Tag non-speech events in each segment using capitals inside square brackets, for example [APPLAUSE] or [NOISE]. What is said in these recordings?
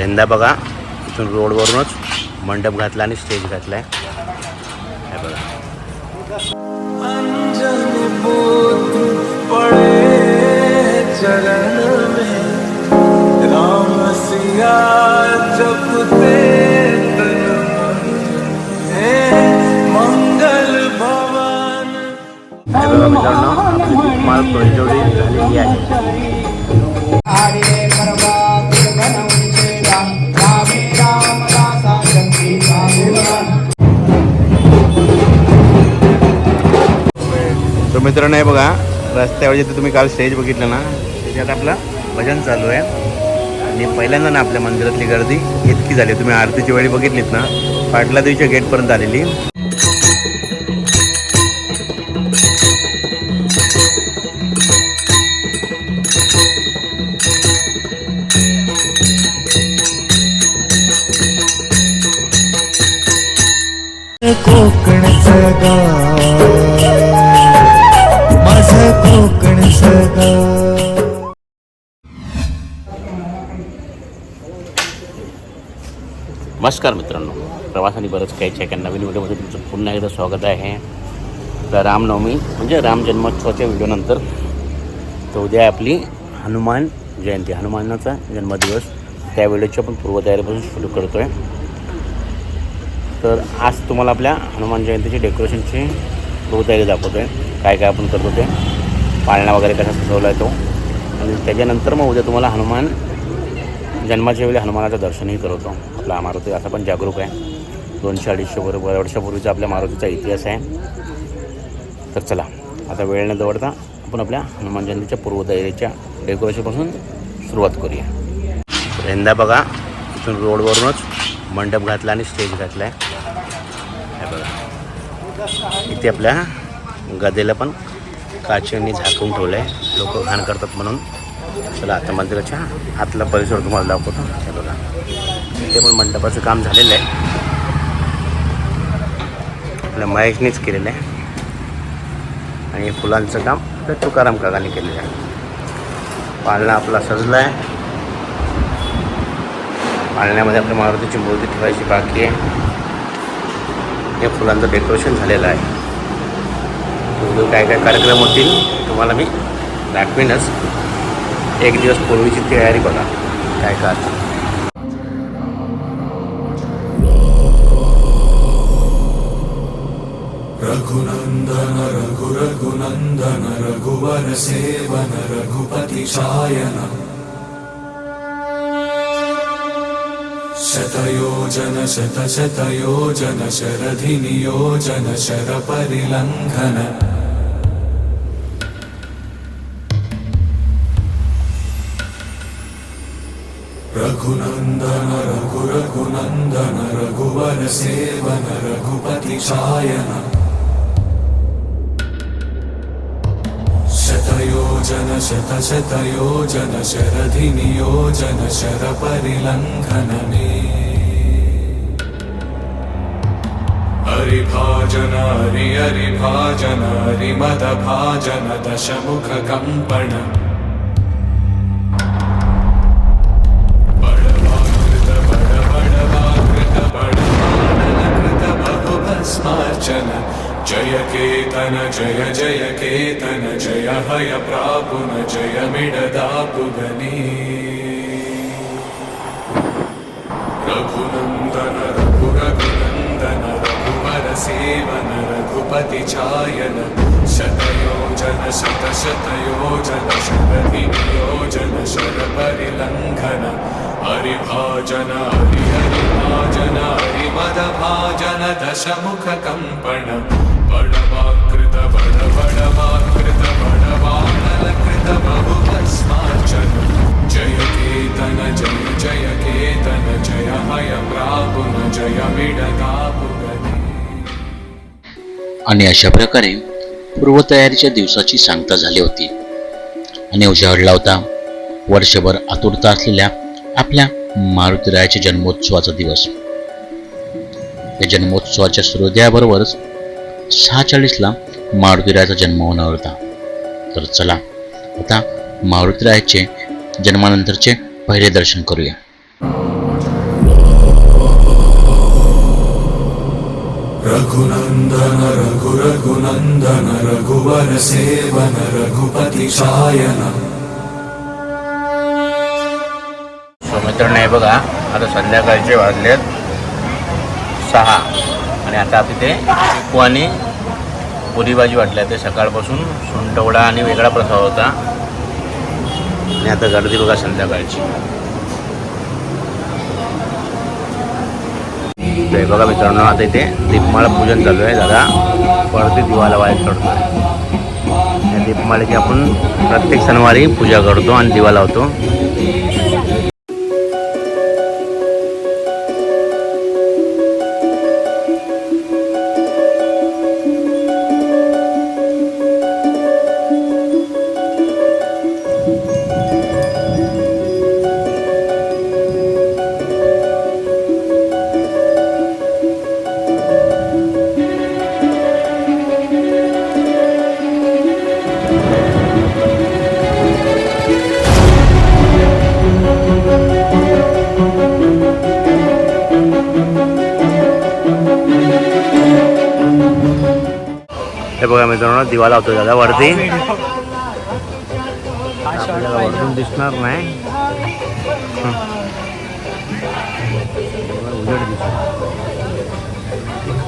यंदा बघा इथून रोडवरूनच मंडप घातला आणि स्टेज घातला आहे बघा. अंजन बोध पड़े चरण में मित्रांनो हे बघा रस्त्यावर जिथे तुम्ही काल स्टेज बघितलं ना त्याच्यात आपलं भजन चालू आहे. आणि पहिल्यांदा ना आपल्या मंदिरातली गर्दी इतकी झाली. तुम्ही आरतीची वेळी बघितलीत ना पाटला देवीच्या गेटपर्यंत आलेली. कोकणचं नमस्कार मित्रांनो. प्रवासाने बरंच काही एका नवीन व्हिडिओमध्ये तुमचं पुन्हा एकदा स्वागत आहे. तर रामनवमी म्हणजे राम जन्मोत्सवाच्या व्हिडिओनंतर तर उद्या आपली हनुमान जयंती. हनुमानाचा जन्मदिवस. त्या व्हिडिओची आपण पूर्वतयारीपासून सुरू करतो आहे तर आज तुम्हाला आपल्या हनुमान जयंतीची डेकोरेशनची पूर्वतयारी दाखवतो आहे काय काय आपण करतो ते. पाळणा वगैरे कसा सजवला आहे तो. आणि त्याच्यानंतर मग उद्या तुम्हाला हनुमान जन्माच्या वेळी हनुमानाचं दर्शनही करवतो आपला मारुती आता पण जागरूक आहे. दोनशे अडीचशे वर वर्षापूर्वीचा आपल्या मारुतीचा इतिहास आहे. तर चला आता वेळ न दवडता आपण आपल्या हनुमान जयंतीच्या पूर्वतयारीच्या डेकोरेशनपासून सुरुवात करूया. यंदा बघा इथून रोडवरूनच मंडप घातला आणि स्टेज घातला आहे. बघा. इथे आपल्या गदेला पण काचेने झाकून ठेवलं आहे लोक घाण करतात म्हणून. चला आता मंदिराच्या आतला परिसर तुम्हाला दाखवतो. हे बघा. इथे पण मंडपाचं काम झालेलं आहे. आपल्या महेशनेच केलेलं आहे. आणि फुलांचं काम आपल्या तुकाराम काकाने केलेलं आहे. पाळणा आपला सजला आहे पाळण्यामध्ये आपल्या मारुतीची मूर्ती ठेवायची बाकी आहे. हे फुलांचं डेकोरेशन झालेलं आहे. काय काय कार्यक्रम होतील तुम्हाला मी दाखवीनच. एक दिवस पूर्वीची तयारी बघा काय काय असतं. रघुनन्दन रघु रघुवर सेवन रघुपति शायन शतयोजन शतशतयोजन शरधि नियोजन शरपरिलङ्घन रघुनन्दन रघु रघुनन्दन रघुवर सेवन रघुपति चायन। शतयोजन शतशतयोजन शरधि नियोजन शरपरिलङ्घन मे हरिभाजन हरि हरिभाजन हरिमदभाजन दशमुख बहुभस्मार्चन जय केतन जय जय केतन जय हय प्रापुन जय मिडदापुगनी। रघुनन्दन रघु रघुनन्दन रघुवर सेवन रघुपति चायन। शतयोजन शतशतयोजन शरधि नियोजन शरपरिलङ्घन हरिभाजन हरि हरिभाजन हरिमदभाजन दशमुख कम्पण बडवाकृत बड बडवाकृत बडवानलकृत बहुभस्मार्चन जय केतन जय जय केतन जय हय प्रापुन जय मिडदापुगनी आणि अशा प्रकारे पूर्वतयारीच्या दिवसाची सांगता झाली होती. आणि उजाडला होता. वर्षभर आतुरता असलेल्या आपल्या मारुतीरायाच्या जन्मोत्सवाचा दिवस. या जन्मोत्सवाच्या सूर्योदयाबरोबरच सहा चाळीसला मारुतीरायाचा जन्म होणार होता. तर चला आता मारुतीरायाचे जन्मानंतरचे पहिले दर्शन करूया. रघुनन्दन रघुरघुनन्दन रघुवर सेवन रघुपति चायन। सो मित्रांनो बघा आता संध्याकाळचे वाजलेत सहा. आणि आता तिथे चिकू आणि पुरी भाजी वाटल्या ते सकाळपासून सुंटवडा आणि वेगळा प्रसाद होता. आणि आता गर्दी बघा संध्याकाळची. ते बघा मित्रांनो आता इथे दीपमाळा पूजन चालू आहे. दादा परती दिवाला वाईट चढतो या दीपमाळेची आपण प्रत्येक शनिवारी पूजा करतो आणि दिवा लावतो. हे बघा मित्रांनो दिवा लावतो दादा वरती. आपल्याला वरतून दिसणार नाही.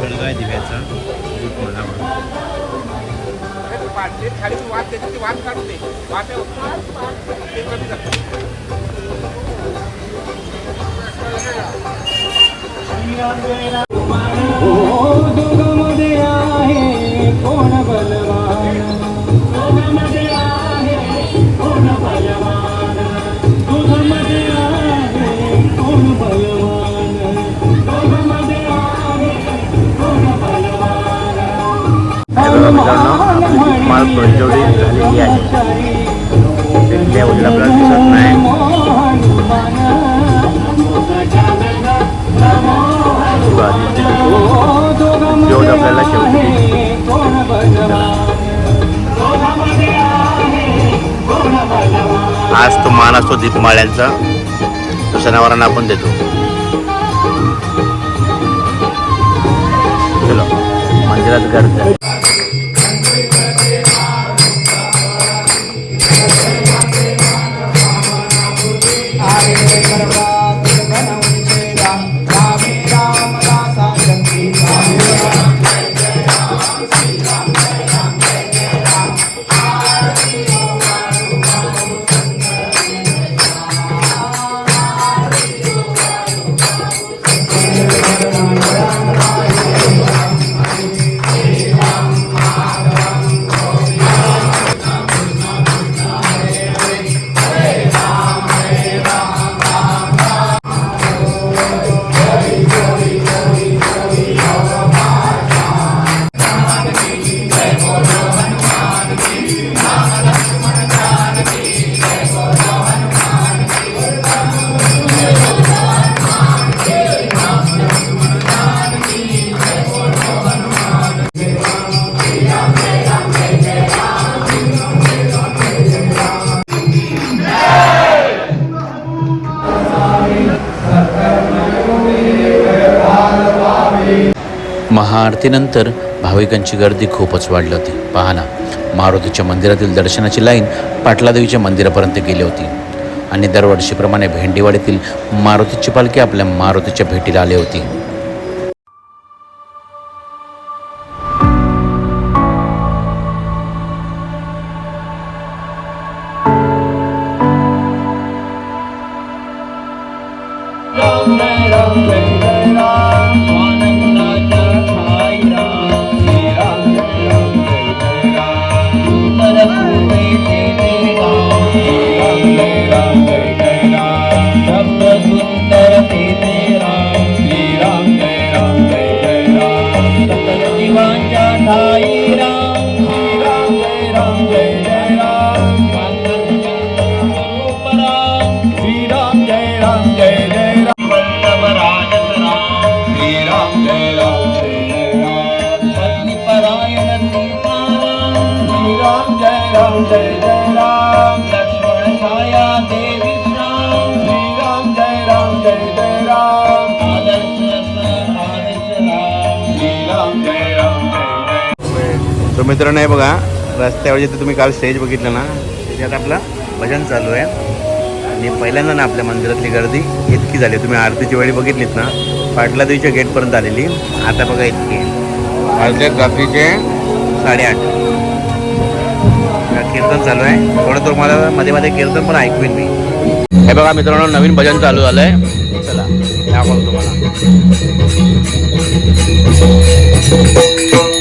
उलट बघा, दिव्याचा? मला दीपमाळ झालेली आहे. तिथल्या उजेड आपल्याला दिसत नाही. जेवढं आपल्याला शेवटी. आज तो मान असतो दीपमाळ्यांचा. तो सणावारांना आपण देतो. चलो. मंदिरात गर्दी. महाआरतीनंतर भाविकांची गर्दी खूपच वाढली होती. पहा मारुतीच्या मंदिरातील दर्शनाची लाईन पाटलादेवीच्या मंदिरापर्यंत गेली होती. आणि दरवर्षीप्रमाणे भेंडीवाडीतील मारुतीची पालखी आपल्या मारुतीच्या भेटीला आली होती. राम जय राम जय जय राम लक्ष्मण छाया देवी राम श्री राम जय राम जय जय राम। आदर्श रत्न आदर्श राम। श्री राम मित्रांनो हे बघा रस्त्यावर जिथे तुम्ही काल स्टेज बघितलं ना त्याच्यात आपलं भजन चालू आहे. आणि पहिल्यांदा ना आपल्या मंदिरातली गर्दी इतकी झाली. तुम्ही आरतीची वेळी बघितलीत ना पाटला देवीच्या गेटपर्यंत आलेली. आता बघा इतकी. वाजले रात्रीचे साडेआठ. कीर्तन चालू आहे. थोडं तुम्हाला मध्ये मध्ये कीर्तन पण ऐकवीन मी. हे बघा मित्रांनो नवीन भजन चालू झालंय. चला दाखवतो तुम्हाला. [LAUGHS]